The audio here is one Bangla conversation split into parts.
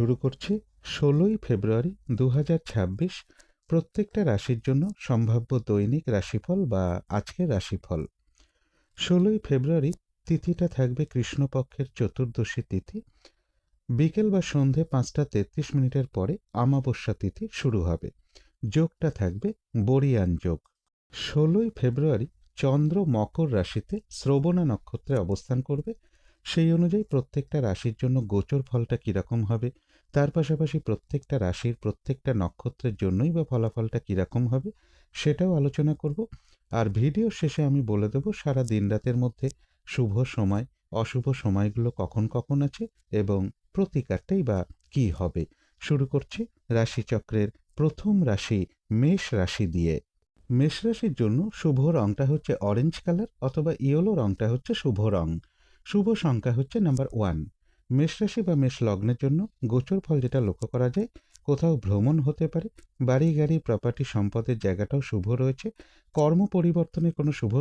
শুরু করছি ষোলোই ফেব্রুয়ারি দু হাজার ছাব্বিশ প্রত্যেকটা রাশির জন্য সম্ভাব্য দৈনিক রাশিফল বা আজকের রাশিফল। ষোলোই ফেব্রুয়ারি তিথিটা থাকবে কৃষ্ণপক্ষের চতুর্দশী তিথি। বিকেল বা সন্ধে পাঁচটা তেত্রিশ মিনিটের পরে আমাবস্যা তিথি শুরু হবে। যোগটা থাকবে বরিয়ান যোগ। ষোলোই ফেব্রুয়ারি চন্দ্র মকর রাশিতে শ্রবণা নক্ষত্রে অবস্থান করবে। সেই অনুযায়ী প্রত্যেকটা রাশির জন্য গোচর ফলটা কীরকম হবে? তার পাশাপাশি প্রত্যেকটা রাশির প্রত্যেকটা নক্ষত্রের জন্যই বা ফলাফলটা কীরকম হবে সেটাও আলোচনা করব। আর ভিডিও শেষে আমি বলে দেব, সারা দিন রাতের মধ্যে শুভ সময়, অশুভ সময়গুলো কখন কখন আছে এবং প্রতিকারটাই বা কী হবে। শুরু করছি রাশিচক্রের প্রথম রাশি মেষ রাশি দিয়ে। মেষ রাশির জন্য শুভ রংটা হচ্ছে অরেঞ্জ কালার অথবা ইয়েলো রংটা হচ্ছে শুভ রং। শুভ সংখ্যা হচ্ছে নাম্বার ওয়ান মেষ রাশি বা মেষ লগ্নের জন্য গোচর ফল যেটা লক্ষ্য করা যায়, কোথাও ভ্রমণ হতে পারে, বাড়ি, গাড়ি প্রপার্টি সম্পদের জায়গাটাও শুভ রয়েছে, কর্ম পরিবর্তনের কোনো শুভ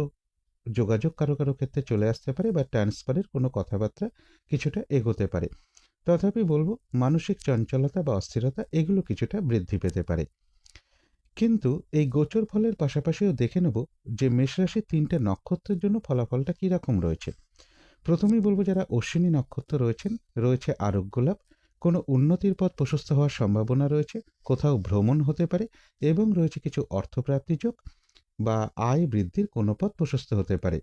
যোগাযোগ কারও কারও ক্ষেত্রে চলে আসতে পারে বা ট্রান্সফারের কোনো কথাবার্তা কিছুটা এগোতে পারে। তথাপি বলব, মানসিক চঞ্চলতা বা অস্থিরতা এগুলো কিছুটা বৃদ্ধি পেতে পারে। কিন্তু এই গোচর ফলের পাশাপাশিও দেখে নেব যে মেষরাশির তিনটে নক্ষত্রের জন্য ফলাফলটা কীরকম রয়েছে। প্রথমেই বলব যারা অশ্বিনী নক্ষত্র রয়েছেন, রয়েছে আরোগ্য লাভ কোনো উন্নতির পথ প্রশস্ত হওয়ার সম্ভাবনা রয়েছে, কোথাও ভ্রমণ হতে পারে এবং রয়েছে কিছু অর্থপ্রাপ্তি যোগ বা আয় বৃদ্ধির কোনো পথ প্রশস্ত হতে পারে।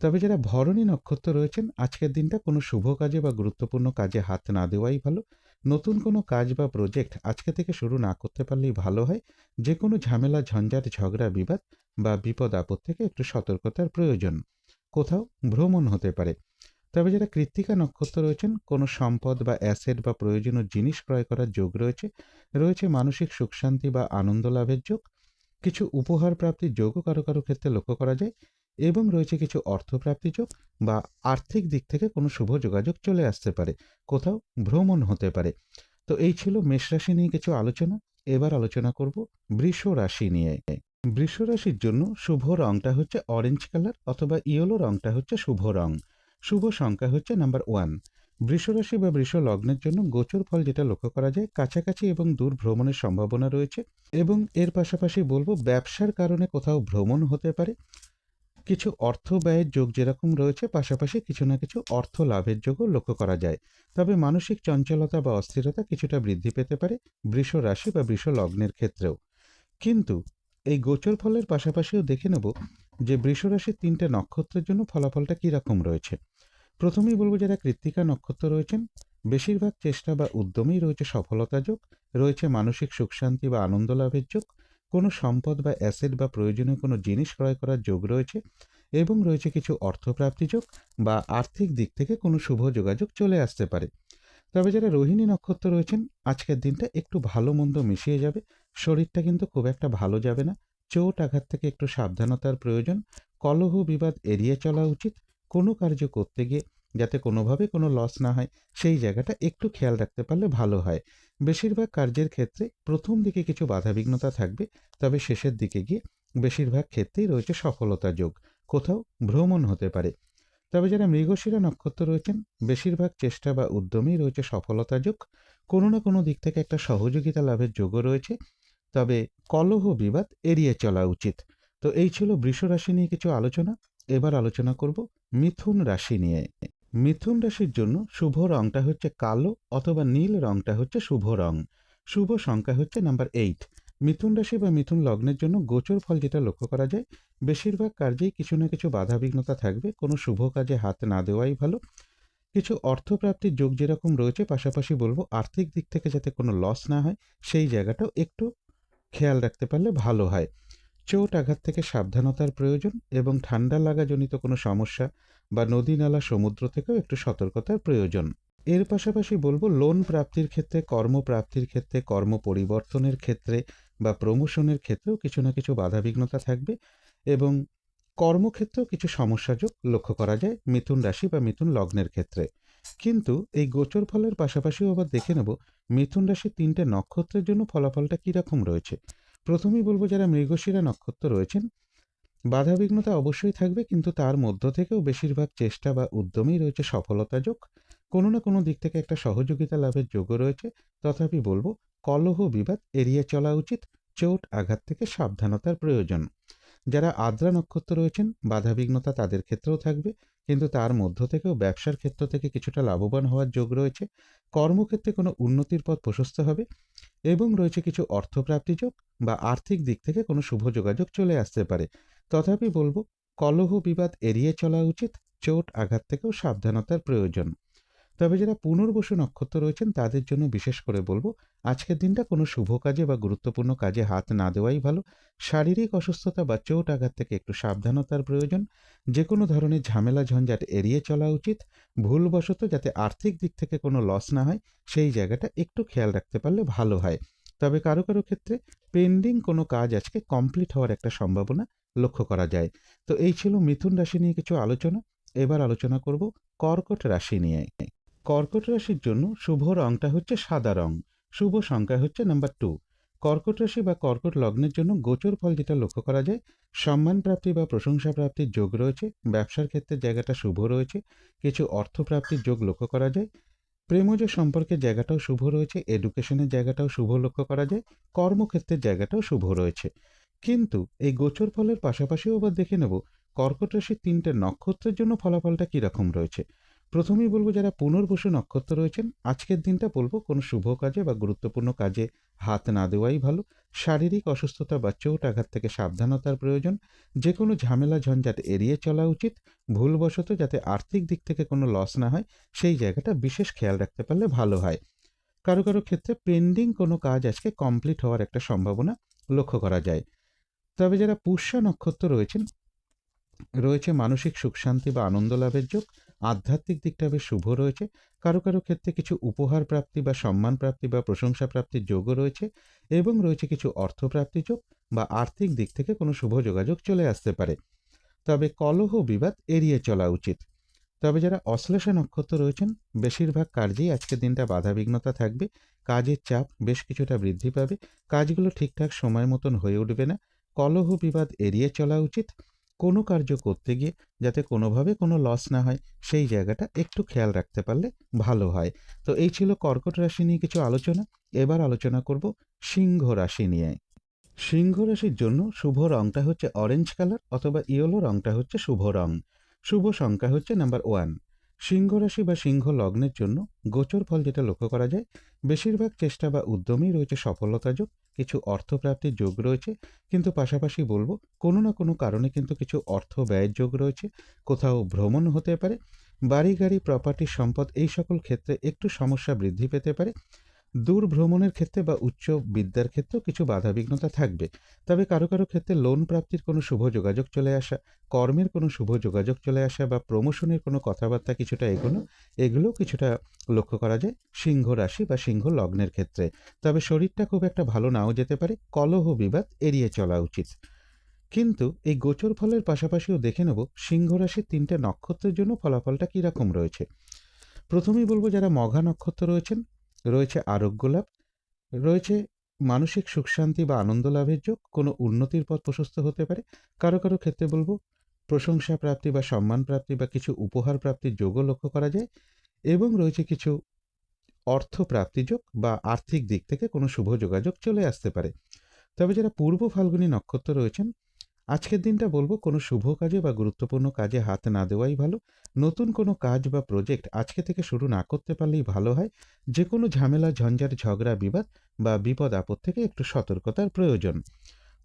তবে যারা ভরণী নক্ষত্র রয়েছেন, আজকের দিনটা কোনো শুভ কাজে বা গুরুত্বপূর্ণ কাজে হাত না দেওয়াই ভালো। নতুন কোনো কাজ বা প্রজেক্ট আজকে থেকে শুরু না করতে পারলেই ভালো হয়। যে কোনো ঝামেলা, ঝঞ্ঝাট, ঝগড়া, বিবাদ বা বিপদ আপদ থেকে একটু সতর্কতার প্রয়োজন। কোথাও ভ্রমণ হতে পারে। তবে যারা কৃত্তিকা নক্ষত্র রয়েছেন, কোনো সম্পদ বা অ্যাসেট বা প্রয়োজনীয় জিনিস ক্রয় করার যোগ রয়েছে রয়েছে মানসিক সুখ শান্তি বা আনন্দ লাভের যোগ, কিছু উপহার প্রাপ্তির যোগও কারও কারও ক্ষেত্রে লক্ষ্য করা যায়, এবং রয়েছে কিছু অর্থপ্রাপ্তি যোগ বা আর্থিক দিক থেকে কোনো শুভ যোগাযোগ চলে আসতে পারে, কোথাও ভ্রমণ হতে পারে। তো এই ছিল মেষ রাশি নিয়ে কিছু আলোচনা, এবার আলোচনা করব বৃষ রাশি নিয়ে। বৃষ রাশির জন্য শুভ রংটা হচ্ছে অরেঞ্জ কালার অথবা ইয়েলো রংটা হচ্ছে শুভ রং। শুভ সংখ্যা হচ্ছে নাম্বার ওয়ান বৃষরাশি বা বৃষ লগ্নের জন্য গোচর ফল যেটা লক্ষ্য করা যায়, কাছাকাছি এবং দূর ভ্রমণের সম্ভাবনা রয়েছে এবং এর পাশাপাশি বলব ব্যবসার কারণে কোথাও ভ্রমণ হতে পারে। কিছু অর্থ ব্যয়ের যোগ যেরকম রয়েছে, পাশাপাশি কিছু না কিছু অর্থ লাভের যোগও লক্ষ্য করা যায়। তবে মানসিক চঞ্চলতা বা অস্থিরতা কিছুটা বৃদ্ধি পেতে পারে বৃষ রাশি বা বৃষ লগ্নের ক্ষেত্রেও। কিন্তু এই গোচর ফলের পাশাপাশিও দেখে নেব যে বৃষরাশির তিনটে নক্ষত্রের জন্য ফলাফলটা কীরকম রয়েছে। প্রথমেই বলব যারা কৃত্তিকা নক্ষত্র রয়েছেন, বেশিরভাগ চেষ্টা বা উদ্যমেই রয়েছে সফলতা যোগ, রয়েছে মানসিক সুখ শান্তি বা আনন্দ লাভের যোগ, কোনো সম্পদ বা অ্যাসেট বা প্রয়োজনীয় কোনো জিনিস ক্রয় করার যোগ রয়েছে এবং রয়েছে কিছু অর্থপ্রাপ্তি যোগ বা আর্থিক দিক থেকে কোনো শুভ যোগাযোগ চলে আসতে পারে। তবে যারা রোহিণী নক্ষত্র রয়েছেন, আজকের দিনটা একটু ভালো মন্দ মিশিয়ে যাবে শরীরটা কিন্তু খুব একটা ভালো যাবে না। চোট আঘাত থেকে একটু সাবধানতার প্রয়োজন। কলহ বিবাদ এড়িয়ে চলা উচিত। কোনো কার্য করতে গিয়ে যাতে কোনোভাবে কোনো লস না হয়, সেই জায়গাটা একটু খেয়াল রাখতে পারলে ভালো হয়। বেশিরভাগ কার্যের ক্ষেত্রে প্রথম দিকে কিছু বাধাবিঘ্নতা থাকবে, তবে শেষের দিকে গিয়ে বেশিরভাগ ক্ষেত্রেই রয়েছে সফলতা যোগ। কোথাও ভ্রমণ হতে পারে। তবে যারা মৃগশিরা নক্ষত্র রয়েছেন, বেশিরভাগ চেষ্টা বা উদ্যমেই রয়েছে সফলতা যোগ। কোনো না কোনো দিক থেকে একটা সহযোগিতা লাভের যোগও রয়েছে। তবে কলহ বিবাদ এড়িয়ে চলা উচিত। তো এই ছিল বৃষ রাশি নিয়ে কিছু আলোচনা। এবার আলোচনা করব মিথুন রাশি নিয়ে। মিথুন রাশির জন্য শুভ রংটা হচ্ছে কালো অথবা নীল রংটা হচ্ছে শুভ রং। শুভ সংখ্যা হচ্ছে নাম্বার এইট মিথুন রাশি বা মিথুন লগ্নের জন্য গোচর ফল যেটা লক্ষ্য করা যায়, বেশিরভাগ কার্যেই কিছু না কিছু বাধাবিঘ্নতা থাকবে, কোনো শুভ কাজে হাত না দেওয়াই ভালো। কিছু অর্থপ্রাপ্তির যোগ যেরকম রয়েছে, পাশাপাশি বলব আর্থিক দিক থেকে যাতে কোনো লস না হয়, সেই জায়গাটাও একটু খেয়াল রাখতে পারলে ভালো হয়। চোট আঘাত থেকে সাবধানতার প্রয়োজন এবং ঠান্ডা লাগাজনিত কোনো সমস্যা বা নদী নালা সমুদ্র থেকেও একটু সতর্কতার প্রয়োজন। এর পাশাপাশি বলব, লোন প্রাপ্তির ক্ষেত্রে, কর্মপ্রাপ্তির ক্ষেত্রে, কর্ম পরিবর্তনের ক্ষেত্রে বা প্রমোশনের ক্ষেত্রেও কিছু না কিছু বাধাবিঘ্নতা থাকবে এবং কর্মক্ষেত্রেও কিছু সমস্যাযোগ লক্ষ্য করা যায় মিথুন রাশি বা মিথুন লগ্নের ক্ষেত্রে। কিন্তু এই গোচর ফলের পাশাপাশিও আবার দেখে নেব মিথুন রাশির তিনটে নক্ষত্রের জন্য ফলাফলটা কীরকম রয়েছে। প্রথমেই বলব যারা মৃগশিরা নক্ষত্র রয়েছেন, বাধাবিঘ্নতা অবশ্যই থাকবে কিন্তু তার মধ্য থেকেও বেশিরভাগ চেষ্টা বা উদ্যমেই রয়েছে সফলতা যোগ। কোনো না কোনো দিক থেকে একটা সহযোগিতা লাভের যোগ্য রয়েছে। তথাপি বলব কলহ বিবাদ এড়িয়ে চলা উচিত, চোট আঘাত থেকে সাবধানতার প্রয়োজন। যারা আদ্রা নক্ষত্র রয়েছেন, বাধাবিঘ্নতা তাদের ক্ষেত্রেও থাকবে। কিন্তু তার মধ্য থেকেও ব্যবসার ক্ষেত্র থেকে কিছুটা লাভবান হওয়ার যোগ রয়েছে। কর্মক্ষেত্রে কোনো উন্নতির পথ প্রশস্ত হবে এবং রয়েছে কিছু অর্থপ্রাপ্তি যোগ বা আর্থিক দিক থেকে কোনো শুভ যোগাযোগ চলে আসতে পারে। তথাপি বলব, কলহ বিবাদ এড়িয়ে চলা উচিত, চোট আঘাত থেকেও সাবধানতার প্রয়োজন। তবে যারা পুনর্বসু নক্ষত্র রয়েছেন, তাদের জন্য বিশেষ করে বলব, আজকের দিনটা কোনো শুভ কাজে বা গুরুত্বপূর্ণ কাজে হাত না দেওয়াই ভালো। শারীরিক অসুস্থতা বা চোট আঘাত থেকে একটু সাবধানতার প্রয়োজন। যে কোনো ধরনের ঝামেলা ঝঞ্ঝাট এড়িয়ে চলা উচিত। ভুলবশত যাতে আর্থিক দিক থেকে কোনো লস না হয়, সেই জায়গাটা একটু খেয়াল রাখতে পারলে ভালো হয়। তবে কারও কারও ক্ষেত্রে পেন্ডিং কোনো কাজ আজকে কমপ্লিট হওয়ার একটা সম্ভাবনা লক্ষ্য করা যায়। তো এই ছিল মিথুন রাশি নিয়ে কিছু আলোচনা। এবার আলোচনা করব কর্কট রাশি নিয়ে। কর্কট রাশির জন্য শুভ রংটা হচ্ছে সাদা রং। শুভ সংখ্যা হচ্ছে নাম্বার টু কর্কট রাশি বা কর্কট লগ্নের জন্য গোচর ফল যেটা লক্ষ্য করা যায়, সম্মান প্রাপ্তি বা প্রশংসা প্রাপ্তির যোগ রয়েছে, ব্যবসার ক্ষেত্রে জায়গাটা শুভ রয়েছে, কিছু অর্থ প্রাপ্তির যোগ লক্ষ্য করা যায়, প্রেমজ সম্পর্কে জায়গাটাও শুভ রয়েছে এডুকেশনের জায়গাটাও শুভ লক্ষ্য করা যায়, কর্মক্ষেত্রের জায়গাটাও শুভ রয়েছে। কিন্তু এই গোচর ফলের পাশাপাশিও আবার দেখে নেব, কর্কট রাশির তিনটে নক্ষত্রের জন্য ফলাফলটা কীরকম রয়েছে। প্রথমেই বলব যারা পুনর্বসু নক্ষত্র রয়েছেন, আজকের দিনটা বলব কোনো শুভ কাজে বা গুরুত্বপূর্ণ কাজে হাত না দেওয়াই ভালো। শারীরিক অসুস্থতা বা চোট আঘাত থেকে সাবধানতার প্রয়োজন। যে কোনো ঝামেলা ঝঞ্ঝাট এড়িয়ে চলা উচিত। ভুলবশত যাতে আর্থিক দিক থেকে কোনো লস না হয়, সেই জায়গাটা বিশেষ খেয়াল রাখতে পারলে ভালো হয়। কারও কারও ক্ষেত্রে পেন্ডিং কোনো কাজ আজকে কমপ্লিট হওয়ার একটা সম্ভাবনা লক্ষ্য করা যায়। তবে যারা পুষ্যা নক্ষত্র রয়েছেন, রয়েছে মানসিক সুখ শান্তি বা আনন্দ লাভের যোগ। আধ্যাত্মিক দিকটা বেশ শুভ রয়েছে। কারও কারও ক্ষেত্রে কিছু উপহার প্রাপ্তি বা সম্মান প্রাপ্তি বা প্রশংসা প্রাপ্তির যোগও রয়েছে এবং রয়েছে কিছু অর্থপ্রাপ্তি যোগ বা আর্থিক দিক থেকে কোনো শুভ যোগাযোগ চলে আসতে পারে। তবে কলহ বিবাদ এড়িয়ে চলা উচিত। তবে যারা অশ্লেষা নক্ষত্র রয়েছেন, বেশিরভাগ কার্যেই আজকের দিনটা বাধাবিঘ্নতা থাকবে, কাজের চাপ বেশ কিছুটা বৃদ্ধি পাবে, কাজগুলো ঠিকঠাক সময় মতন হয়ে উঠবে না, কলহ বিবাদ এড়িয়ে চলা উচিত। কোনো কার্য করতে গিয়ে যাতে কোনোভাবে কোনো লস না হয়, সেই জায়গাটা একটু খেয়াল রাখতে পারলে ভালো হয়। তো এই ছিল কর্কট রাশি নিয়ে কিছু আলোচনা। এবার আলোচনা করব সিংহ রাশি নিয়ে। সিংহ রাশির জন্য শুভ রংটা হচ্ছে অরেঞ্জ কালার অথবা ইয়েলো রংটা হচ্ছে শুভ রং। শুভ সংখ্যা হচ্ছে নাম্বার ওয়ান সিংহ রাশি বা সিংহ লগ্নের জন্য গোচর ফল যেটা লক্ষ্য করা যায়, বেশিরভাগ চেষ্টা বা উদ্যমেই রয়েছে সফলতা যোগ। কিছু অর্থপ্রাপ্তির যোগ রয়েছে, কিন্তু পাশাপাশি বলব, কোনো না কোনো কারণে কিন্তু কিছু অর্থ ব্যয়ের যোগ রয়েছে, কোথাও ভ্রমণ হতে পারে, বাড়ি গাড়ি প্রপার্টি সম্পদ, এই সকল ক্ষেত্রে একটু সমস্যা বৃদ্ধি পেতে পারে দূর ভ্রমণের ক্ষেত্রে বা উচ্চ বিদ্যার ক্ষেত্রেও কিছু বাধাবিঘ্নতা থাকবে। তবে কারও কারও ক্ষেত্রে লোন প্রাপ্তির কোনো শুভ যোগাযোগ চলে আসা, কর্মের কোনো শুভ যোগাযোগ চলে আসা বা প্রমোশনের কোনো কথাবার্তা কিছুটা এগোনো, এগুলোও কিছুটা লক্ষ্য করা যায় সিংহ রাশি বা সিংহ লগ্নের ক্ষেত্রে। তবে শরীরটা খুব একটা ভালো নাও যেতে পারে, কলহ বিবাদ এড়িয়ে চলা উচিত। কিন্তু এই গোচর ফলের পাশাপাশিও দেখে নেব সিংহ রাশির তিনটে নক্ষত্রের জন্য ফলাফলটা কীরকম রয়েছে। প্রথমেই বলব যারা মঘা নক্ষত্র রয়েছেন রয়েছে আরোগ্য লাভ, রয়েছে মানসিক সুখ শান্তি বা আনন্দ লাভের যোগ, কোনো উন্নতির পথ প্রশস্ত হতে পারে। কারও কারও ক্ষেত্রে বলব, প্রশংসা প্রাপ্তি বা সম্মান প্রাপ্তি বা কিছু উপহার প্রাপ্তির যোগও লক্ষ্য করা যায় এবং রয়েছে কিছু অর্থ প্রাপ্তিযোগ বা আর্থিক দিক থেকে কোনো শুভ যোগাযোগ চলে আসতে পারে। তবে যারা পূর্ব ফাল্গুনী নক্ষত্র রয়েছেন আজকের দিনটা বলব কোনো শুভ কাজে বা গুরুত্বপূর্ণ কাজে হাত না দেওয়াই ভালো। নতুন কোনো কাজ বা প্রজেক্ট আজকে থেকে শুরু না করতে পারলেই ভালো হয়। যে কোনো ঝামেলা, ঝঞ্ঝাট, ঝগড়া, বিবাদ বা বিপদ আপদ থেকে একটু সতর্কতার প্রয়োজন।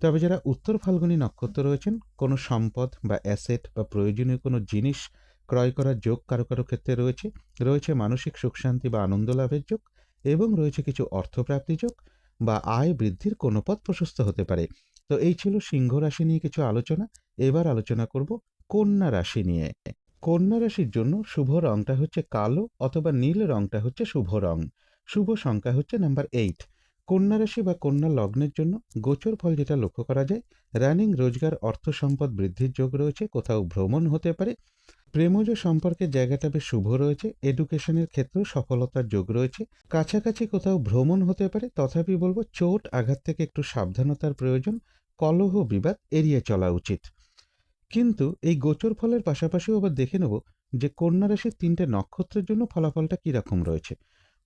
তবে যারা উত্তর ফাল্গুনী নক্ষত্র রয়েছেন, কোনো সম্পদ বা অ্যাসেট বা প্রয়োজনীয় কোনো জিনিস ক্রয় করার যোগ কারও কারও ক্ষেত্রে রয়েছে। রয়েছে মানসিক সুখ শান্তি বা আনন্দ লাভের যোগ এবং রয়েছে কিছু অর্থপ্রাপ্তি যোগ বা আয় বৃদ্ধির কোনো পথ প্রশস্ত হতে পারে। তো এই ছিল সিংহ রাশি নিয়ে কিছু আলোচনা। এবার আলোচনা করব কন্যা রাশি নিয়ে। কন্যা রাশির জন্য শুভ রংটা হচ্ছে কালো অথবা নীল রংটা হচ্ছে শুভ রং। শুভ সংখ্যা হচ্ছে নাম্বার এইট। কন্যা রাশি বা কন্যা লগ্নের জন্য গোচর ফল যেটা লক্ষ্য করা যায়, রানিং রোজগার, অর্থ সম্পদ বৃদ্ধির যোগ রয়েছে, কোথাও ভ্রমণ হতে পারে। প্রেমজ সম্পর্কে জায়গাটা বেশ শুভ রয়েছে, এডুকেশনের ক্ষেত্রেও সফলতার যোগ রয়েছে। কাছাকাছি কোথাও ভ্রমণ হতে পারে, তথাপি বলব চোট আঘাত থেকে একটু সাবধানতার প্রয়োজন কলহ বিবাদ এড়িয়ে চলা উচিত। কিন্তু এই গোচর ফলের পাশাপাশিও আবার দেখে নেব যে কন্যা রাশির তিনটে নক্ষত্রের জন্য ফলাফলটা কীরকম রয়েছে।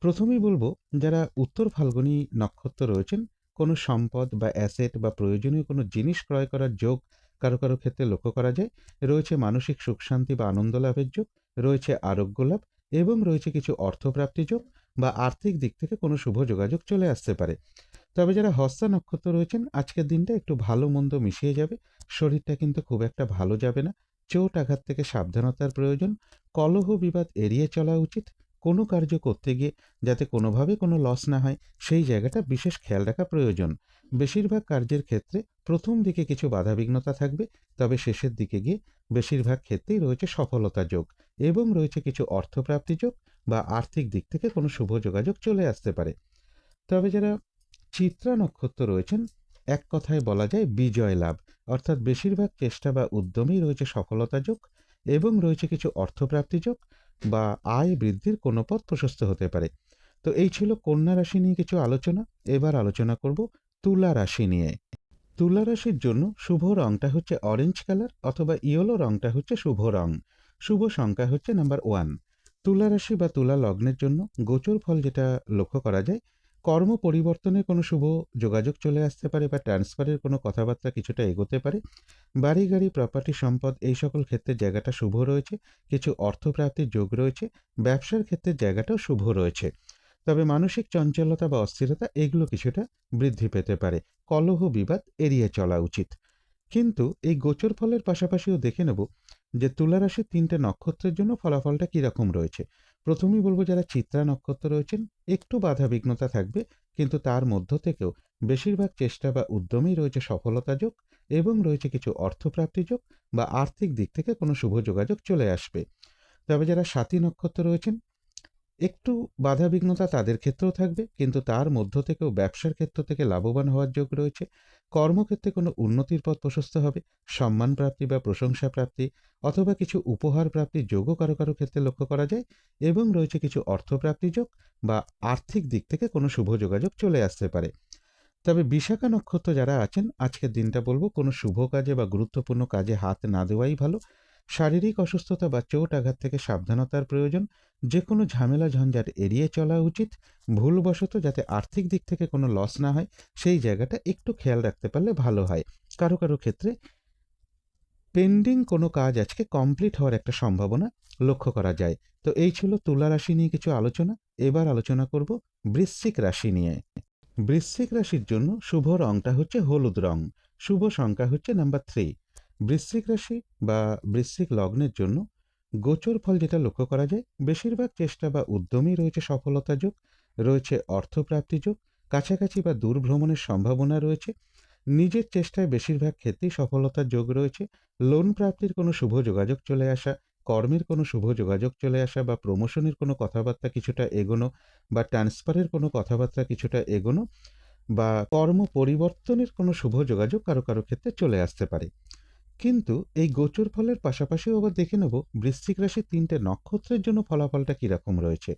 প্রথমেই বলব, যারা উত্তর ফাল্গুনী নক্ষত্র রয়েছেন, কোনো সম্পদ বা অ্যাসেট বা প্রয়োজনীয় কোনো জিনিস ক্রয় করার যোগ কারও কারও ক্ষেত্রে লক্ষ্য করা যায়। রয়েছে মানসিক সুখ শান্তি বা আনন্দ লাভের যোগ, রয়েছে আরোগ্য লাভ এবং রয়েছে কিছু অর্থপ্রাপ্তি যোগ বা আর্থিক দিক থেকে কোনো শুভ যোগাযোগ চলে আসতে পারে। তবে যারা হস্তা নক্ষত্র রয়েছেন, আজকের দিনটা একটু ভালো মন্দ মিশিয়ে যাবে। শরীরটা কিন্তু খুব একটা ভালো যাবে না। চোট আঘাত থেকে সাবধানতার প্রয়োজন। কলহ বিবাদ এড়িয়ে চলা উচিত। কোনো কার্য করতে গিয়ে যাতে কোনোভাবে কোনো লস না হয়, সেই জায়গাটা বিশেষ খেয়াল রাখা প্রয়োজন। বেশিরভাগ কার্যের ক্ষেত্রে প্রথম দিকে কিছু বাধাবিঘ্নতা থাকবে, তবে শেষের দিকে গিয়ে বেশিরভাগ ক্ষেত্রেই রয়েছে সফলতা যোগ এবং রয়েছে কিছু অর্থপ্রাপ্তি যোগ বা আর্থিক দিক থেকে কোনো শুভ যোগাযোগ চলে আসতে পারে। তবে যারা চিত্রা নক্ষত্র রয়েছেন, এক কথায় বলা যায় বিজয় লাভ। অর্থাৎ বেশিরভাগ চেষ্টা বা উদ্যমেই রয়েছে সফলতা যোগ এবং রয়েছে কিছু অর্থপ্রাপ্তি যোগ বা আয় বৃদ্ধির কোনো পথ প্রশস্ত হতে পারে। তো এই ছিল কন্যা রাশি নিয়ে কিছু আলোচনা। এবার আলোচনা করব তুলা রাশি নিয়ে। তুলা রাশির জন্য শুভ রংটা হচ্ছে অরেঞ্জ কালার অথবা ইয়েলো রংটা হচ্ছে শুভ রং। শুভ সংখ্যা হচ্ছে নাম্বার ওয়ান তুলা রাশি বা তুলা লগ্নের জন্য গোচর ফল যেটা লক্ষ্য করা যায় কর্ম পরিবর্তনের কোনো শুভ যোগাযোগ চলে আসতে পারে বা ট্রান্সফারের কোনো কথাবার্তা কিছুটা এগোতে পারে, বাড়ি, গাড়ি প্রপার্টি সম্পদ এই সকল ক্ষেত্রে জায়গাটা শুভ রয়েছে, কিছু অর্থপ্রাপ্তির যোগ রয়েছে, ব্যবসার ক্ষেত্রে জায়গাটাও শুভ রয়েছে। তবে মানসিক চঞ্চলতা বা অস্থিরতা এগুলো কিছুটা বৃদ্ধি পেতে পারে, কলহ, বিবাদ এড়িয়ে চলা উচিত। কিন্তু এই গোচর ফলের পাশাপাশিও দেখে নেব যে তুলা রাশির তিনটে নক্ষত্রের জন্য ফলাফলটা কীরকম রয়েছে। প্রথমেই বলব যারা চিত্রা নক্ষত্র রয়েছেন, একটু বাধা বিঘ্নতা থাকবে, কিন্তু তার মধ্য থেকেও বেশিরভাগ চেষ্টা বা উদ্যমেই রয়েছে সফলতা যোগ এবং রয়েছে কিছু অর্থপ্রাপ্তি যোগ বা আর্থিক দিক থেকে কোনো শুভ যোগাযোগ চলে আসবে। তবে যারা সাতী নক্ষত্র রয়েছেন, একটু বাধা বিঘ্নতা তাদের ক্ষেত্রেও থাকবে, কিন্তু তার মধ্য থেকেও ব্যবসার ক্ষেত্র থেকে লাভবান হওয়ার যোগ রয়েছে। কর্মক্ষেত্রে কোনো উন্নতির পথ প্রশস্ত হবে, সম্মান প্রাপ্তি বা প্রশংসা প্রাপ্তি অথবা কিছু উপহার প্রাপ্তি যোগও কারও কারও ক্ষেত্রে লক্ষ্য করা যায় এবং রয়েছে কিছু অর্থপ্রাপ্তি যোগ বা আর্থিক দিক থেকে কোনো শুভ যোগাযোগ চলে আসতে পারে। তবে বিশাখা নক্ষত্র যারা আছেন, আজকের দিনটা বলব কোনো শুভ কাজে বা গুরুত্বপূর্ণ কাজে হাত না দেওয়াই ভালো। শারীরিক অসুস্থতা বা চোট আঘাত থেকে সাবধানতার প্রয়োজন যে কোনো ঝামেলা ঝঞ্ঝাট এড়িয়ে চলা উচিত, ভুলবশত যাতে আর্থিক দিক থেকে কোনো লস না হয়, সেই জায়গাটা একটু খেয়াল রাখতে পারলে ভালো হয়। কারও কারও ক্ষেত্রে পেন্ডিং কোনো কাজ আজকে কমপ্লিট হওয়ার একটা সম্ভাবনা লক্ষ্য করা যায়। তো এই ছিল তুলা রাশি নিয়ে কিছু আলোচনা। এবার আলোচনা করব বৃশ্চিক রাশি নিয়ে। বৃশ্চিক রাশির জন্য শুভ রংটা হচ্ছে হলুদ রং। শুভ সংখ্যা হচ্ছে নাম্বার থ্রি বৃশ্চিক রাশি বা বৃশ্চিক লগ্নের জন্য গোচর ফল যেটা লক্ষ্য করা যায়, বেশিরভাগ চেষ্টা বা উদ্যমই রয়েছে সফলতা যোগ, রয়েছে অর্থপ্রাপ্তি যোগ, কাছাকাছি বা দূর ভ্রমণের সম্ভাবনা রয়েছে, নিজের চেষ্টায় বেশিরভাগ ক্ষেত্রেই সফলতার যোগ রয়েছে, লোন প্রাপ্তির কোনো শুভ যোগাযোগ চলে আসা, কর্মের কোনো শুভ যোগাযোগ চলে আসা বা প্রমোশনের কোনো কথাবার্তা কিছুটা এগোনো বা ট্রান্সফারের কোনো কথাবার্তা কিছুটা এগোনো বা কর্ম পরিবর্তনের কোনো শুভ যোগাযোগ কারও কারও ক্ষেত্রে চলে আসতে পারে। কিন্তু এই গোচর ফলের পাশাপাশিও আবার দেখে নেব বৃশ্চিক রাশির তিনটে নক্ষত্রের জন্য ফলাফলটা কীরকম রয়েছে।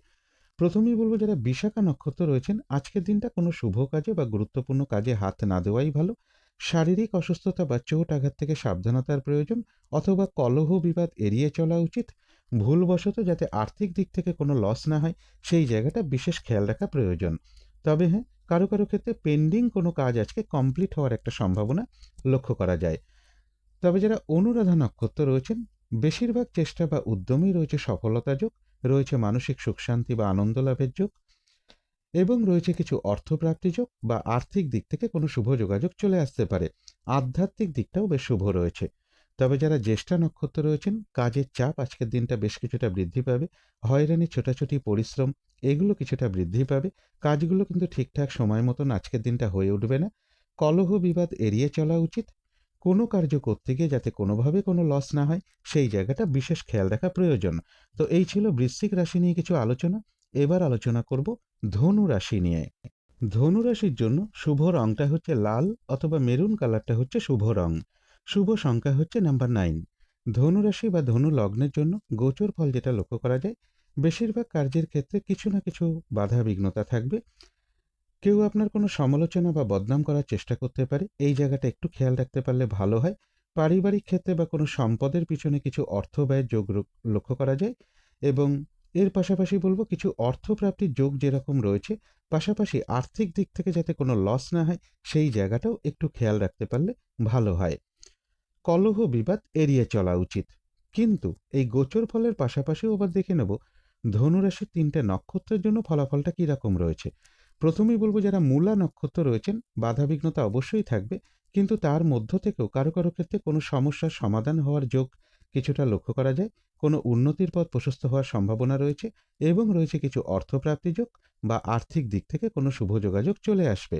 প্রথমেই বলব যারা বিশাখা নক্ষত্র রয়েছেন, আজকের দিনটা কোনো শুভ কাজে বা গুরুত্বপূর্ণ কাজে হাত না দেওয়াই ভালো। শারীরিক অসুস্থতা বা চোট আঘাত থেকে সাবধানতার প্রয়োজন অথবা কলহ বিবাদ এড়িয়ে চলা উচিত। ভুলবশত যাতে আর্থিক দিক থেকে কোনো লস না হয়, সেই জায়গাটা বিশেষ খেয়াল রাখা প্রয়োজন। তবে হ্যাঁ কারও কারও ক্ষেত্রে পেন্ডিং কোনো কাজ আজকে কমপ্লিট হওয়ার একটা সম্ভাবনা লক্ষ্য করা যায়। তবে যারা অনুরাধা নক্ষত্র রয়েছেন, বেশিরভাগ চেষ্টা বা উদ্যমেই রয়েছে সফলতা যোগ, রয়েছে মানসিক সুখ শান্তি বা আনন্দ লাভের যোগ, এবং রয়েছে কিছু অর্থপ্রাপ্তি যোগ বা আর্থিক দিক থেকে কোনো শুভ যোগাযোগ চলে আসতে পারে। আধ্যাত্মিক দিকটাও বেশ শুভ রয়েছে। তবে যারা জ্যেষ্ঠা নক্ষত্র রয়েছেন, কাজের চাপ আজকের দিনটা বেশ কিছুটা বৃদ্ধি পাবে। হয়রানি, ছোটাছুটি, পরিশ্রম, এগুলো কিছুটা বৃদ্ধি পাবে। কাজগুলো কিন্তু ঠিকঠাক সময় মতন আজকের দিনটা হয়ে উঠবে না। কলহ বিবাদ এড়িয়ে চলা উচিত। কোনো কার্য করতে গিয়ে যাতে কোনোভাবে কোনো লস না হয়, সেই জায়গাটা বিশেষ খেয়াল রাখা প্রয়োজন। তো এই ছিল বৃশ্চিক রাশি নিয়ে কিছু আলোচনা। এবার আলোচনা করব ধনু রাশি নিয়ে। ধনু রাশির জন্য শুভ রংটা হচ্ছে লাল অথবা মেরুন কালারটা হচ্ছে শুভ রং। শুভ সংখ্যা হচ্ছে নাম্বার নাইন ধনু রাশি বা ধনু লগ্নের জন্য গোচর ফল যেটা লক্ষ্য করা যায়, বেশিরভাগ কার্যের ক্ষেত্রে কিছু না কিছু বাধা বিঘ্নতা থাকবে। কেউ আপনার কোনো সমালোচনা বা বদনাম করার চেষ্টা করতে পারে, এই জায়গাটা একটু খেয়াল রাখতে পারলে ভালো হয়। পারিবারিক ক্ষেত্রে বা কোনো সম্পদের পিছনে কিছু অর্থ ব্যয়ের যোগ লক্ষ্য করা যায় এবং এর পাশাপাশি বলব কিছু অর্থপ্রাপ্তির যোগ যেরকম রয়েছে, পাশাপাশি আর্থিক দিক থেকে যাতে কোনো লস না হয়, সেই জায়গাটাও একটু খেয়াল রাখতে পারলে ভালো হয়। কলহ বিবাদ এড়িয়ে চলা উচিত। কিন্তু এই গোচর ফলের পাশাপাশিও আবার দেখে নেব, ধনুরাশির তিনটে নক্ষত্রের জন্য ফলাফলটা কীরকম রয়েছে। প্রথমেই বলব যারা মূলা নক্ষত্র রয়েছেন, বাধাবিঘ্নতা অবশ্যই থাকবে, কিন্তু তার মধ্য থেকেও কারও কারও ক্ষেত্রে কোনো সমস্যার সমাধান হওয়ার যোগ কিছুটা লক্ষ্য করা যায়। কোনো উন্নতির পথ প্রশস্ত হওয়ার সম্ভাবনা রয়েছে এবং রয়েছে কিছু অর্থপ্রাপ্তি যোগ বা আর্থিক দিক থেকে কোনো শুভ যোগাযোগ চলে আসবে।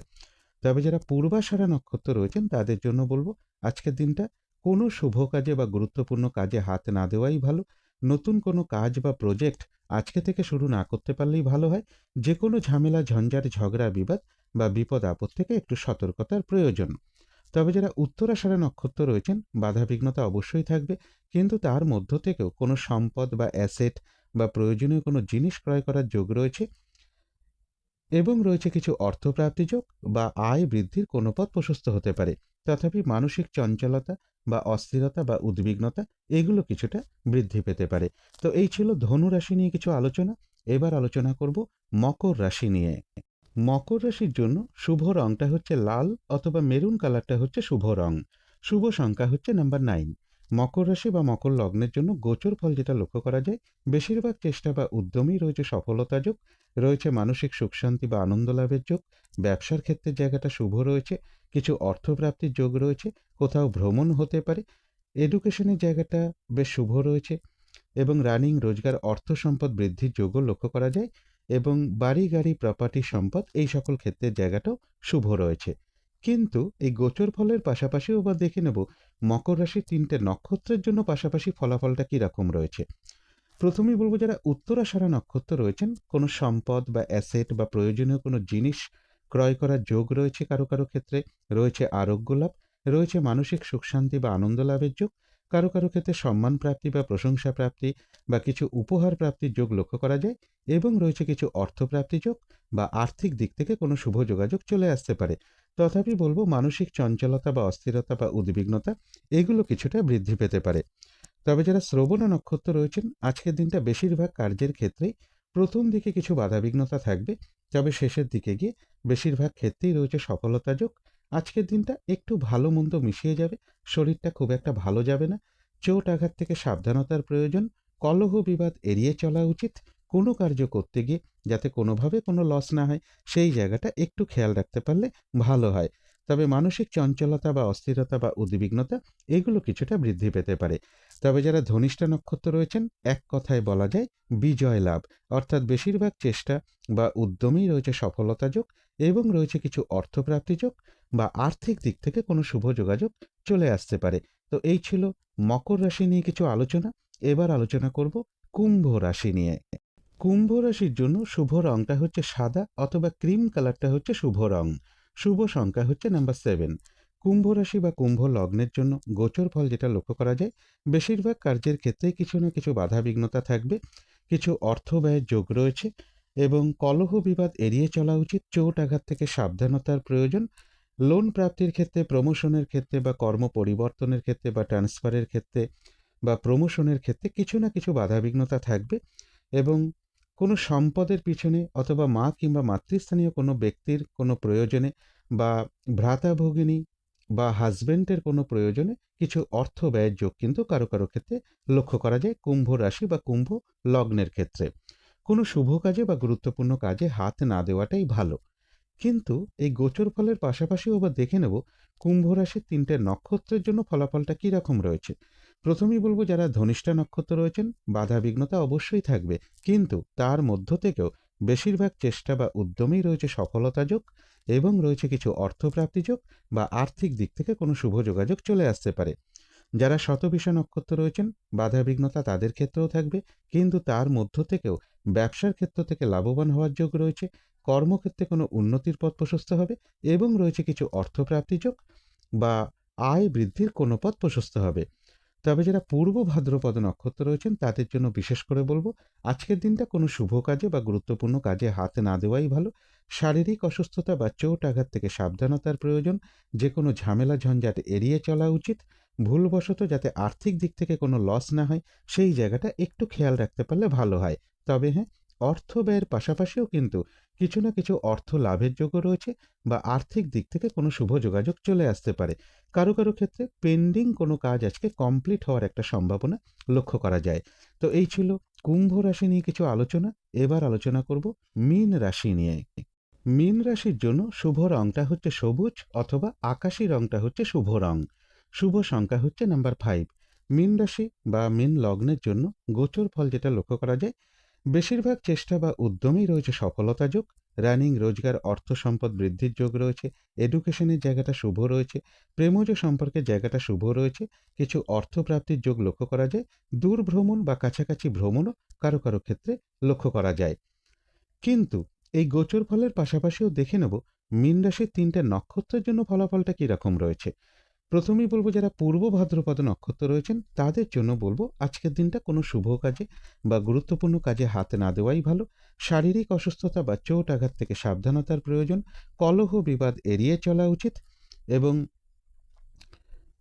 তবে যারা পূর্বাষাঢ়া নক্ষত্র রয়েছেন, তাদের জন্য বলব আজকের দিনটা কোনো শুভ কাজে বা গুরুত্বপূর্ণ কাজে হাত না দেওয়াই ভালো। নতুন কোনো কাজ বা প্রজেক্ট আজকে থেকে শুরু না করতে পারলেই ভালো হয়। যে কোনো ঝামেলা, ঝঞ্ঝাট, ঝগড়া, বিবাদ বা বিপদ আপদ থেকে একটু সতর্কতার প্রয়োজন। তবে যারা উত্তরাষাঢ়া নক্ষত্র রয়েছেন, বাধাবিঘ্নতা অবশ্যই থাকবে। কিন্তু তার মধ্য থেকেও কোনো সম্পদ বা অ্যাসেট বা প্রয়োজনীয় কোনো জিনিস ক্রয় করার যোগ রয়েছে এবং রয়েছে কিছু অর্থপ্রাপ্তি যোগ বা আয় বৃদ্ধির কোনো পথ প্রশস্ত হতে পারে। তথাপি মানসিক চঞ্চলতা বা অস্থিরতা বা উদ্বিগ্নতা, এগুলো কিছুটা বৃদ্ধি পেতে পারে। তো এই ছিল ধনু রাশি নিয়ে কিছু আলোচনা। এবার আলোচনা করব মকর রাশি নিয়ে। মকর রাশির জন্য শুভ রংটা হচ্ছে লাল অথবা মেরুন কালারটা হচ্ছে শুভ রং। শুভ সংখ্যা হচ্ছে নাম্বার নাইন মকর রাশি বা মকর লগ্নের জন্য গোচর ফল যেটা লক্ষ্য করা যায়, বেশিরভাগ চেষ্টা বা উদ্যমই রয়েছে সফলতা যোগ, রয়েছে মানসিক সুখ শান্তি বা আনন্দ লাভের যোগ, ব্যবসার ক্ষেত্রে জায়গাটা শুভ রয়েছে, কিছু অর্থপ্রাপ্তির যোগ রয়েছে, কোথাও ভ্রমণ হতে পারে এডুকেশনের জায়গাটা বেশ শুভ রয়েছে এবং রানিং রোজগার, অর্থ সম্পদ বৃদ্ধির যোগও লক্ষ্য করা যায় এবং বাড়ি, গাড়ি প্রপার্টি সম্পদ এই সকল ক্ষেত্রের জায়গাটাও শুভ রয়েছে। কিন্তু এই গোচর ফলের পাশাপাশিও আবার দেখে নেব মকর রাশির তিনটে নক্ষত্রের জন্য পাশাপাশি ফলাফলটা কীরকম রয়েছে? প্রথমেই বলব যারা উত্তরাষাঢ়া নক্ষত্র রয়েছেন, কোনো সম্পদ বা অ্যাসেট বা প্রয়োজনীয় কোনো জিনিস ক্রয় করার যোগ রয়েছে কারও কারও ক্ষেত্রে? রয়েছে আরোগ্য লাভ, রয়েছে মানসিক সুখ শান্তি বা আনন্দ লাভের যোগ কারও কারও ক্ষেত্রে সম্মান প্রাপ্তি বা প্রশংসা প্রাপ্তি বা কিছু উপহার প্রাপ্তির যোগ লক্ষ্য করা যায় এবং রয়েছে কিছু অর্থপ্রাপ্তি যোগ বা আর্থিক দিক থেকে কোনো শুভ যোগাযোগ চলে আসতে পারে। তথাপি বলব মানসিক চঞ্চলতা বা অস্থিরতা বা উদ্বিগ্নতা এগুলো কিছুটা বৃদ্ধি পেতে পারে। তবে যারা শ্রবণা নক্ষত্র রয়েছেন, আজকের দিনটা বেশিরভাগ কার্যের ক্ষেত্রেই প্রথম দিকে কিছু বাধাবিঘ্নতা থাকবে। তবে শেষের দিকে গিয়ে বেশিরভাগ ক্ষেত্রেই রয়েছে সফলতা যোগ। আজকের দিনটা একটু ভালো মন্দ মিশিয়ে যাবে। শরীরটা খুব একটা ভালো যাবে না। চোট আঘাত থেকে সাবধানতার প্রয়োজন। কলহ বিবাদ এড়িয়ে চলা উচিত। কোনো কার্য করতে গিয়ে যাতে কোনোভাবে কোনো লস না হয়, সেই জায়গাটা একটু খেয়াল রাখতে পারলে ভালো হয়। তবে মানসিক চঞ্চলতা বা অস্থিরতা বা উদ্বিগ্নতা, এগুলো কিছুটা বৃদ্ধি পেতে পারে। তবে যারা ধনিষ্ঠা নক্ষত্র রয়েছেন, এক কথায় বলা যায় বিজয় লাভ। অর্থাৎ বেশিরভাগ চেষ্টা বা উদ্যমেই রয়েছে সফলতা যোগ। এবং রয়েছে কিছু অর্থপ্রাপ্তিযোগ বা আর্থিক দিক থেকে কোনো শুভ যোগাযোগ চলে আসতে পারে। তো এই ছিল মকর রাশি নিয়ে কিছু আলোচনা। এবার আলোচনা করব কুম্ভ রাশি নিয়ে। কুম্ভ রাশির জন্য শুভ রংটা হচ্ছে সাদা অথবা ক্রিম কালারটা হচ্ছে শুভ রং। শুভ সংখ্যা হচ্ছে নাম্বার সেভেন। কুম্ভ রাশি বা কুম্ভ লগ্নের জন্য গোচর ফল যেটা লক্ষ্য করা যায়, বেশিরভাগ কার্যের ক্ষেত্রে কিছু না কিছু বাধা বিঘ্নতা থাকবে। কিছু অর্থ ব্যয়ের যোগ রয়েছে। এবং কলহ বিবাদ এড়িয়ে চলা উচিত চোট আঘাত থেকে সাবধানতার প্রয়োজন। লোন প্রাপ্তির ক্ষেত্রে প্রমোশনের ক্ষেত্রে বা কর্ম পরিবর্তনের ক্ষেত্রে বা ট্রান্সফারের ক্ষেত্রে বা প্রমোশনের ক্ষেত্রে কিছু না কিছু বাধাবিঘ্নতা থাকবে এবং কোনো সম্পদের পিছনে অথবা মা কিংবা মাতৃস্থানীয় কোনো ব্যক্তির কোনো প্রয়োজনে বা ভ্রাতা ভগিনী বা হাজবেন্ডের কোনো প্রয়োজনে কিছু অর্থ ব্যয়ের যোগ কিন্তু কারও কারও ক্ষেত্রে লক্ষ্য করা যায়। কুম্ভ রাশি বা কুম্ভ লগ্নের ক্ষেত্রে। কোনো শুভ কাজে বা গুরুত্বপূর্ণ কাজে হাত না দেওয়াটাই ভালো। কিন্তু এই গোচর ফলের পাশাপাশিও আবার দেখে নেব কুম্ভ রাশির তিনটে নক্ষত্রের জন্য ফলাফলটা কী রকম রয়েছে। প্রথমেই বলব যারা ধনিষ্ঠা নক্ষত্র রয়েছেন, বাধা বিঘ্নতা অবশ্যই থাকবে। কিন্তু তার মধ্য থেকেও বেশিরভাগ চেষ্টা বা উদ্যমেই রয়েছে সফলতা যোগ এবং রয়েছে কিছু অর্থপ্রাপ্তি যোগ বা আর্থিক দিক থেকে কোনো শুভ যোগাযোগ চলে আসতে পারে। যারা শতবিষা নক্ষত্র রয়েছেন বাধা বিঘ্নতা তাদের ক্ষেত্রেও থাকবে, কিন্তু তার মধ্য থেকেও ব্যবসার ক্ষেত্র থেকে লাভবান হওয়ার যোগ রয়েছে, কর্মক্ষেত্রে কোনো উন্নতির পথ প্রশস্ত হবে এবং রয়েছে কিছু অর্থপ্রাপ্তি যোগ বা আয় বৃদ্ধির কোনো পথ প্রশস্ত হবে। তবে যারা পূর্ব ভাদ্রপদ নক্ষত্র রয়েছেন, তাদের জন্য বিশেষ করে বলব, আজকের দিনটা কোনো শুভ কাজে বা গুরুত্বপূর্ণ কাজে হাত না দেওয়াই ভালো। শারীরিক অসুস্থতা বা চোট আঘাত থেকে সাবধানতার প্রয়োজন যে কোনো ঝামেলা ঝঞ্ঝাট এড়িয়ে চলা উচিত। ভুলবশত যাতে আর্থিক দিক থেকে কোনো লস না হয়, সেই জায়গাটা একটু খেয়াল রাখতে পারলে ভালো হয়। তবে হ্যাঁ অর্থ ব্যয়ের পাশাপাশিও কিন্তু কিছু না কিছু অর্থ লাভের যোগ্য রয়েছে বা আর্থিক দিক থেকে কোনো শুভ যোগাযোগ চলে আসতে পারে। কারও কারও ক্ষেত্রে পেন্ডিং কোনো কাজ আজকে কমপ্লিট হওয়ার একটা সম্ভাবনা লক্ষ্য করা যায়। তো এই ছিল কুম্ভ রাশি নিয়ে কিছু আলোচনা। এবার আলোচনা করব মীন রাশি নিয়ে। মীন রাশির জন্য শুভ রংটা হচ্ছে সবুজ অথবা আকাশি রংটা হচ্ছে শুভ রং। শুভ সংখ্যা হচ্ছে নাম্বার ফাইভ মীন রাশি বা মীন লগ্নের জন্য গোচর ফল যেটা লক্ষ্য করা যায়, বেশিরভাগ চেষ্টা বা উদ্যমেই রয়েছে সফলতা যোগ রানিং রোজগার, অর্থ সম্পদ বৃদ্ধির যোগ রয়েছে এডুকেশনের জায়গাটা শুভ রয়েছে, প্রেমজ সম্পর্কের জায়গাটা শুভ রয়েছে, কিছু অর্থপ্রাপ্তির যোগ লক্ষ্য করা যায়, দূর ভ্রমণ বা কাছাকাছি ভ্রমণও কারও কারও ক্ষেত্রে লক্ষ্য করা যায়। কিন্তু এই গোচর ফলের পাশাপাশিও দেখে নেব, মীন রাশির তিনটে নক্ষত্রের জন্য ফলাফলটা কীরকম রয়েছে। প্রথমেই বলব যারা পূর্ব ভাদ্রপদ নক্ষত্র রয়েছেন, তাদের জন্য বলব আজকের দিনটা কোনো শুভ কাজে বা গুরুত্বপূর্ণ কাজে হাত না দেওয়াই ভালো। শারীরিক অসুস্থতা বা চোট আঘাত থেকে সাবধানতার প্রয়োজন। কলহ বিবাদ এড়িয়ে চলা উচিত এবং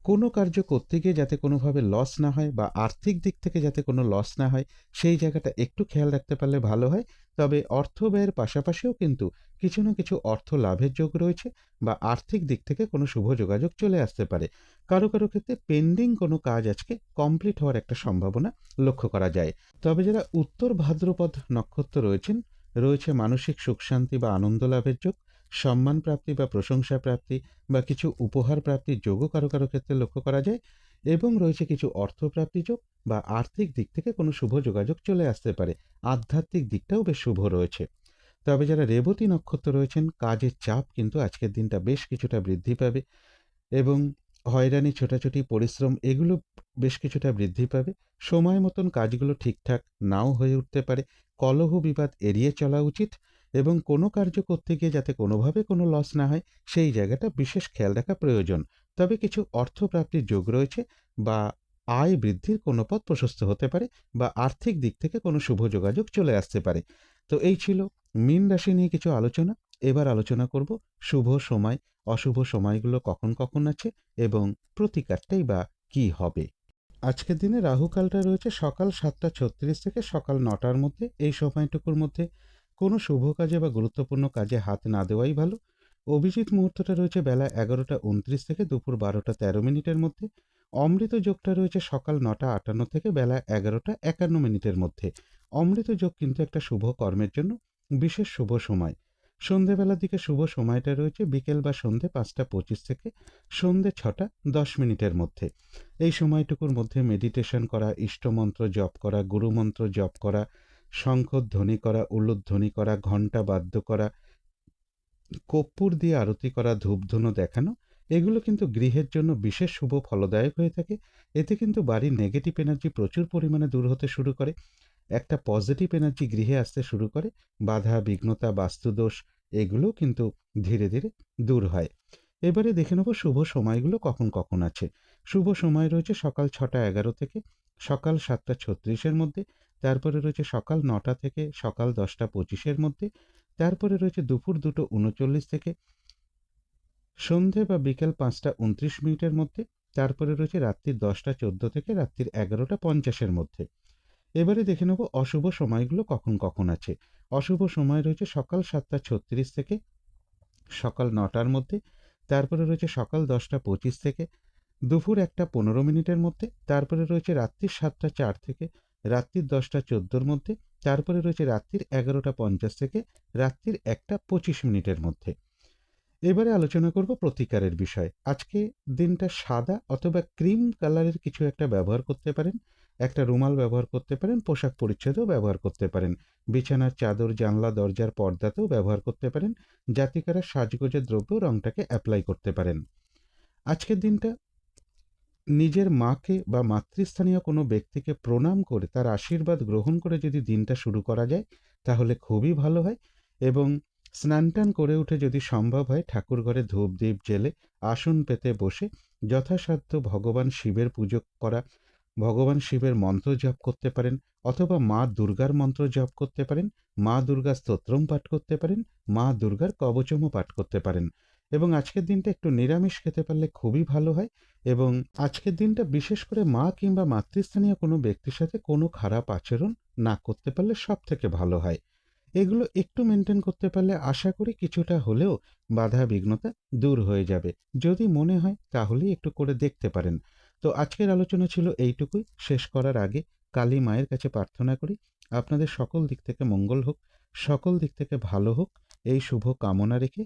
কোনো কার্য করতে গিয়ে যাতে কোনোভাবে লস না হয় বা আর্থিক দিক থেকে যাতে কোনো লস না হয়, সেই জায়গাটা একটু খেয়াল রাখতে পারলে ভালো হয়। তবে অর্থ ব্যয়ের পাশাপাশিও কিন্তু কিছু না কিছু অর্থ লাভের যোগ রয়েছে বা আর্থিক দিক থেকে কোনো শুভ যোগাযোগ চলে আসতে পারে। কারও কারও ক্ষেত্রে পেন্ডিং কোনো কাজ আজকে কমপ্লিট হওয়ার একটা সম্ভাবনা লক্ষ্য করা যায়। তবে যারা উত্তর ভাদ্রপদ নক্ষত্র রয়েছেন, রয়েছে মানসিক সুখ শান্তি বা আনন্দ লাভের যোগ সম্মান প্রাপ্তি বা প্রশংসা প্রাপ্তি বা কিছু উপহার প্রাপ্তির যোগও কারও কারও ক্ষেত্রে লক্ষ্য করা যায় এবং রয়েছে কিছু অর্থপ্রাপ্তি যোগ বা আর্থিক দিক থেকে কোনো শুভ যোগাযোগ চলে আসতে পারে। আধ্যাত্মিক দিকটাও বেশ শুভ রয়েছে। তবে যারা রেবতী নক্ষত্র রয়েছেন, কাজের চাপ কিন্তু আজকের দিনটা বেশ কিছুটা বৃদ্ধি পাবে এবং হয়রানি, ছোটাছুটি, পরিশ্রম এগুলো বেশ কিছুটা বৃদ্ধি পাবে। সময় মতন কাজগুলো ঠিকঠাক নাও হয়ে উঠতে পারে। কলহ বিবাদ এড়িয়ে চলা উচিত। এবং কোনো কার্য করতে গিয়ে যাতে কোনোভাবে কোনো লস না হয়, সেই জায়গাটা বিশেষ খেয়াল রাখা প্রয়োজন। তবে কিছু অর্থপ্রাপ্তির যোগ রয়েছে বা আয় বৃদ্ধির কোনো পথ প্রশস্ত হতে পারে বা আর্থিক দিক থেকে কোনো শুভ যোগাযোগ চলে আসতে পারে। তো এই ছিল মীন রাশি নিয়ে কিছু আলোচনা। এবার আলোচনা করব শুভ সময়, অশুভ সময়গুলো কখন কখন আছে এবং প্রতিকারটাই বা কি হবে। আজকের দিনে রাহুকালটা রয়েছে সকাল সাতটা ছত্রিশ থেকে সকাল নটার মধ্যে। এই সময়টুকুর মধ্যে কোনো শুভ কাজে বা গুরুত্বপূর্ণ কাজে হাত না দেওয়াই ভালো। অভিজিৎ মুহূর্তটা রয়েছে বেলা এগারোটা উনত্রিশ থেকে দুপুর বারোটা তেরো মিনিটের মধ্যে। অমৃত যোগটা রয়েছে সকাল নটা আটান্ন থেকে বেলা এগারোটা একান্ন মিনিটের মধ্যে। অমৃত যোগ কিন্তু একটা শুভ কর্মের জন্য বিশেষ শুভ সময়। সন্ধেবেলার দিকে শুভ সময়টা রয়েছে বিকেল বা সন্ধে পাঁচটা পঁচিশ থেকে সন্ধে ছটা দশ মিনিটের মধ্যে। এই সময়টুকুর মধ্যে মেডিটেশন করা, ইষ্টমন্ত্র জপ করা, গুরুমন্ত্র জপ করা শঙ্খধ্বনি করা উল্লুধ্বনি করা, ঘণ্টা বাদ্য করা, কর্পূর দিয়ে আরতি করা, ধূপধুনো দেখানো, এগুলো কিন্তু গৃহের জন্য বিশেষ শুভ ফলদায়ক হয়ে থাকে। এতে কিন্তু বাড়ির নেগেটিভ এনার্জি প্রচুর পরিমাণে দূর হতে শুরু করে। একটা পজিটিভ এনার্জি গৃহে আসতে শুরু করে। বাধা, বিঘ্নতা, বাস্তুদোষ, এগুলো কিন্তু ধীরে ধীরে দূর হয়। এবারে দেখে নেব শুভ সময়গুলো কখন কখন আছে। শুভ সময় রয়েছে সকাল ছটা এগারো থেকে সকাল সাতটা ছত্রিশের মধ্যে। তারপরে রয়েছে সকাল নটা থেকে সকাল দশটা পঁচিশের মধ্যে, তারপরে রয়েছে দুপুর দুটো উনচল্লিশ থেকে, সন্ধে বা বিকেল পাঁচটা উনত্রিশ মিনিটের মধ্যে, তারপরে রয়েছে রাত্রির দশটা চোদ্দ থেকে রাত্রির এগারোটা পঞ্চাশের মধ্যে। এবারে দেখে নেব অশুভ সময়গুলো কখন কখন আছে। অশুভ সময় রয়েছে সকাল সাতটা ছত্রিশ থেকে সকাল নটার মধ্যে, তারপরে রয়েছে সকাল দশটা পঁচিশ থেকে দুপুর একটা পনেরো মিনিটের মধ্যে, তারপরে রয়েছে রাত্রির সাতটা চার থেকে রাত্রির দশটা চোদ্দোর মধ্যে, তারপরে রয়েছে রাত্রির এগারোটা পঞ্চাশ থেকে রাত্রির একটা পঁচিশ মিনিটের মধ্যে। এবারে আলোচনা করব প্রতিকারের বিষয়। আজকে দিনটা সাদা অথবা ক্রিম কালারের কিছু একটা ব্যবহার করতে পারেন, একটা রুমাল ব্যবহার করতে পারেন, পোশাক পরিচ্ছদেও ব্যবহার করতে পারেন, বিছানার চাদর, জানলা, দরজার পর্দাতেও ব্যবহার করতে পারেন, জাতিকারা সাজগোজের দ্রব্য রংটাকে অ্যাপ্লাই করতে পারেন। আজকের দিনটা নিজের মাকে বা মাতৃস্থানীয় কোনো ব্যক্তিকে প্রণাম করে তার আশীর্বাদ গ্রহণ করে যদি দিনটা শুরু করা যায়, তাহলে খুবই ভালো হয়। এবং স্নান টান করে উঠে যদি সম্ভব হয়, ঠাকুর ঘরে ধূপ দ্বীপ জেলে আসন পেতে বসে যথাসাধ্য ভগবান শিবের পুজো করা, ভগবান শিবের মন্ত্র জপ করতে পারেন অথবা মা দুর্গার মন্ত্র জপ করতে পারেন, মা দুর্গা স্তোত্রম পাঠ করতে পারেন, মা দুর্গার কবচমও পাঠ করতে পারেন। এবং আজকের দিনটা একটু নিরামিষ খেতে পারলে খুবই ভালো হয় এবং আজকের দিনটা বিশেষ করে মা কিংবা মাতৃস্থানীয় কোনো ব্যক্তির সাথে কোনো খারাপ আচরণ না করতে পারলে সব থেকে ভালো হয়। এগুলো একটু মেনটেন করতে পারলে আশা করি কিছুটা হলেও বাধা বিঘ্নতা দূর হয়ে যাবে। যদি মনে হয় তাহলেই একটু করে দেখতে পারেন। তো আজকের আলোচনা ছিল এইটুকুই। শেষ করার আগে কালী মায়ের কাছে প্রার্থনা করি, আপনাদের সকল দিক থেকে মঙ্গল হোক, সকল দিক থেকে ভালো হোক, এই শুভ কামনা রেখে